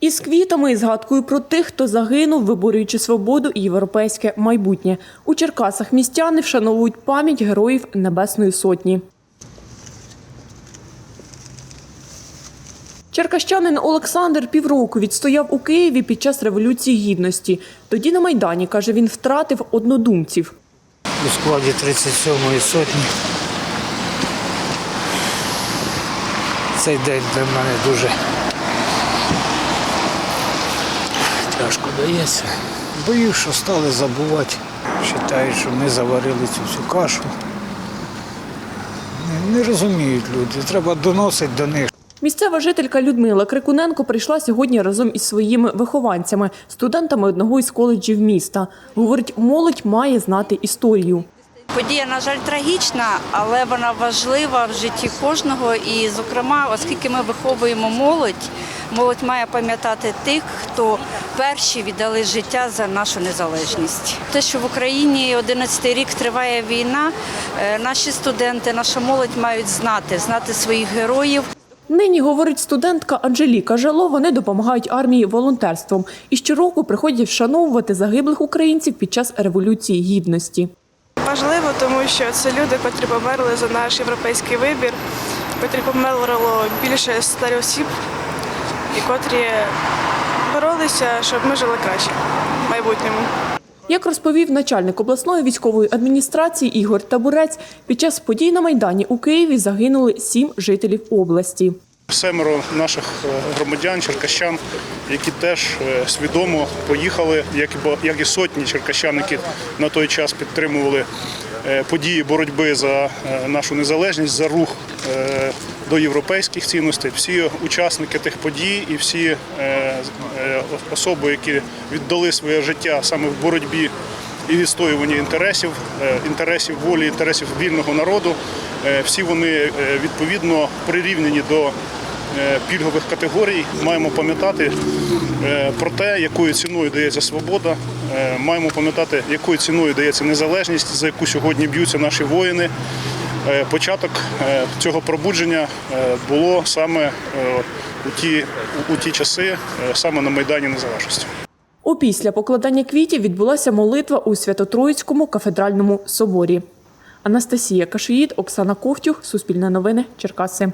Із квітами і згадкою про тих, хто загинув, виборюючи свободу і європейське майбутнє. У Черкасах містяни вшановують пам'ять героїв Небесної Сотні. Черкащанин Олександр півроку відстояв у Києві під час Революції Гідності. Тоді на Майдані, каже, він втратив однодумців. у складі 37-ї сотні. Цей день для мене дуже тяжко дається. Боюсь, що стали забувати. Вважають, що ми заварили цю всю кашу. Не, не розуміють люди. Треба доносити до них. Місцева жителька Людмила Крикуненко прийшла сьогодні разом із своїми вихованцями, студентами одного із коледжів міста. Говорить, молодь має знати історію. Подія, на жаль, трагічна, але вона важлива в житті кожного. І, зокрема, оскільки ми виховуємо молодь, молодь має пам'ятати тих, хто перші віддали життя за нашу незалежність. Те, що в Україні 11-й рік триває війна, е, наші студенти, наша молодь мають знати, знати своїх героїв. Нині, говорить студентка Анжеліка Жало, вони допомагають армії волонтерством і щороку приходять вшановувати загиблих українців під час Революції Гідності. Важливо, тому що це люди, котрі померли за наш європейський вибір, котрі померло більше ста осіб, і котрі боролися, щоб ми жили краще в майбутньому. Як розповів начальник обласної військової адміністрації Ігор Табурець, під час подій на Майдані у Києві загинули сім жителів області. Семеро наших е, громадян, черкащан, які теж е, свідомо поїхали, як і сотні черкащан, які на той час підтримували е, події боротьби за нашу незалежність, за рух до європейських цінностей. Всі учасники тих подій і всі особи, які віддали своє життя саме в боротьбі і відстоюванні інтересів, інтересів волі, інтересів вільного народу. Всі вони відповідно прирівняні до пільгових категорій. Маємо пам'ятати е, про те, якою ціною дається свобода. е, Маємо пам'ятати, якою ціною дається незалежність, за яку сьогодні б'ються наші воїни. Е, Початок е, цього пробудження е, було саме е, у ті, у ті часи, е, саме на Майдані Незалежності. Опісля покладання квітів відбулася молитва у Свято-Троїцькому кафедральному соборі. Анастасія Кашиїд, Оксана Ковтюх, Суспільне новини, Черкаси.